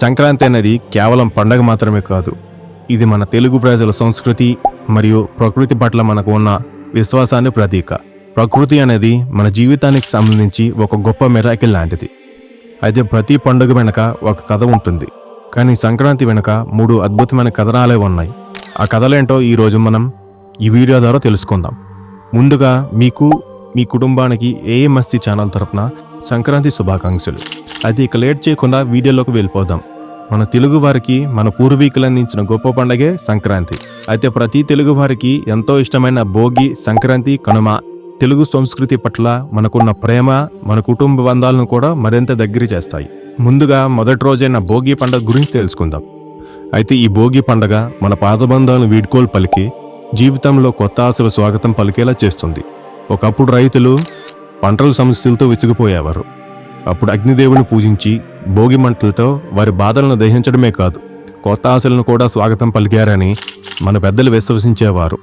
సంక్రాంతి అనేది కేవలం పండగ మాత్రమే కాదు. ఇది మన తెలుగు ప్రజల సంస్కృతి మరియు ప్రకృతి పట్ల మనకు ఉన్న విశ్వాసాన్ని ప్రతీక. ప్రకృతి అనేది మన జీవితానికి సంబంధించి ఒక గొప్ప మెరాకిల్ లాంటిది. అయితే ప్రతి పండుగ వెనుక ఒక కథ ఉంటుంది. కానీ సంక్రాంతి వెనుక మూడు అద్భుతమైన కథనాలే ఉన్నాయి. ఆ కథలేంటో ఈరోజు మనం ఈ వీడియో ద్వారా తెలుసుకుందాం. ముందుగా మీకు మీ కుటుంబానికి ఏఎంఎస్సి ఛానల్ తరపున సంక్రాంతి శుభాకాంక్షలు. అయితే ఇక లేట్ చేయకుండా వీడియోలోకి వెళ్ళిపోదాం. మన తెలుగు వారికి మన పూర్వీకులు అందించిన గొప్ప పండగే సంక్రాంతి. అయితే ప్రతి తెలుగు వారికి ఎంతో ఇష్టమైన భోగి సంక్రాంతి కనుమ తెలుగు సంస్కృతి పట్ల మనకున్న ప్రేమ మన కుటుంబ బంధాలను కూడా మరింత దగ్గర చేస్తాయి. ముందుగా మొదటి రోజైన భోగి పండుగ గురించి తెలుసుకుందాం. అయితే ఈ భోగి పండగ మన పాతబంధాలను వీడ్కోలు పలికి జీవితంలో కొత్త ఆశల స్వాగతం పలికేలా చేస్తుంది. ఒకప్పుడు రైతులు పంటల సమస్యలతో విసిగిపోయేవారు. అప్పుడు అగ్నిదేవుని పూజించి భోగి మంటలతో వారి బాధలను దహించడమే కాదు కొత్త ఆశలను కూడా స్వాగతం పలికారని మన పెద్దలు విశ్వసించేవారు.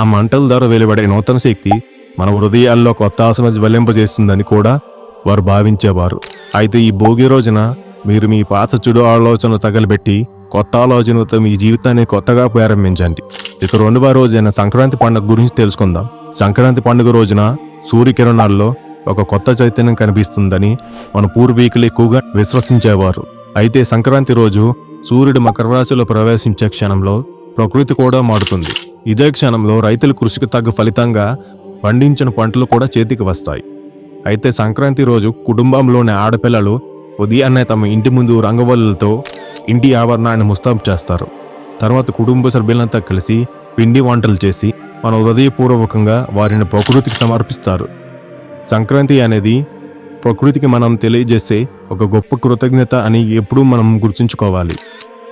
ఆ మంటల ద్వారా వెలువడే నూతన శక్తి మన హృదయాల్లో కొత్త ఆశను జ్వలింపజేస్తుందని కూడా వారు భావించేవారు. అయితే ఈ భోగి రోజున మీరు మీ పాత చెడు ఆలోచనలు తగలబెట్టి కొత్త ఆలోచనలతో మీ జీవితాన్ని కొత్తగా ప్రారంభించండి. ఇక రెండవ రోజైన సంక్రాంతి పండుగ గురించి తెలుసుకుందాం. సంక్రాంతి పండుగ రోజున సూర్యకిరణాల్లో ఒక కొత్త చైతన్యం కనిపిస్తుందని మన పూర్వీకులు ఎక్కువగా విశ్వసించేవారు. అయితే సంక్రాంతి రోజు సూర్యుడు మకర రాశిలో ప్రవేశించే క్షణంలో ప్రకృతి కూడా మారుతుంది. ఇదే క్షణంలో రైతుల కృషికి తగ్గ ఫలితంగా పండించిన పంటలు కూడా చేతికి వస్తాయి. అయితే సంక్రాంతి రోజు కుటుంబంలోని ఆడపిల్లలు ఉదయాన్నే తమ ఇంటి ముందు రంగవల్లులతో ఇంటి ఆవరణాన్ని ముస్తాబు చేస్తారు. తర్వాత కుటుంబ సభ్యులంతా కలిసి పిండి వంటలు చేసి మన హృదయపూర్వకంగా వారిని ప్రకృతికి సమర్పిస్తారు. సంక్రాంతి అనేది ప్రకృతికి మనం తెలియజేసే ఒక గొప్ప కృతజ్ఞత అని ఎప్పుడూ మనం గుర్తుంచుకోవాలి.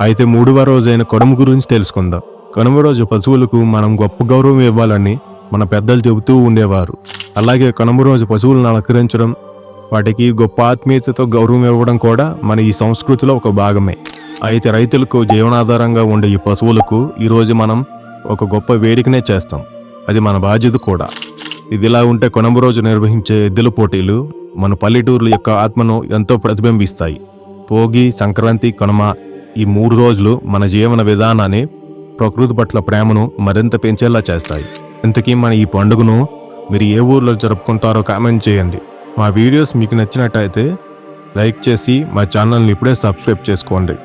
అయితే మూడవ రోజైన కనుమ గురించి తెలుసుకుందాం. కనుమ రోజు పశువులకు మనం గొప్ప గౌరవం ఇవ్వాలని మన పెద్దలు చెబుతూ ఉండేవారు. అలాగే కనుమ రోజు పశువులను అలంకరించడం వాటికి గొప్ప ఆత్మీయతతో గౌరవం ఇవ్వడం కూడా మన ఈ సంస్కృతిలో ఒక భాగమే. అయితే రైతులకు జీవనాధారంగా ఉండే ఈ పశువులకు ఈరోజు మనం ఒక గొప్ప వేడుకనే చేస్తాం. అది మన బాధ్యత కూడా. ఇదిలా ఉంటే కొనమ రోజు నిర్వహించే ఎద్దుల పోటీలు మన పల్లెటూర్ల యొక్క ఆత్మను ఎంతో ప్రతిబింబిస్తాయి. భోగి సంక్రాంతి కనుమ ఈ మూడు రోజులు మన జీవన విధానాన్ని ప్రకృతి పట్ల ప్రేమను మరింత పెంచేలా చేస్తాయి. ఇంతకీ మన ఈ పండుగను మీరు ఏ ఊర్లో జరుపుకుంటారో కామెంట్ చేయండి. మా వీడియోస్ మీకు నచ్చినట్టయితే లైక్ చేసి మా ఛానల్ని ఇప్పుడే సబ్స్క్రైబ్ చేసుకోండి.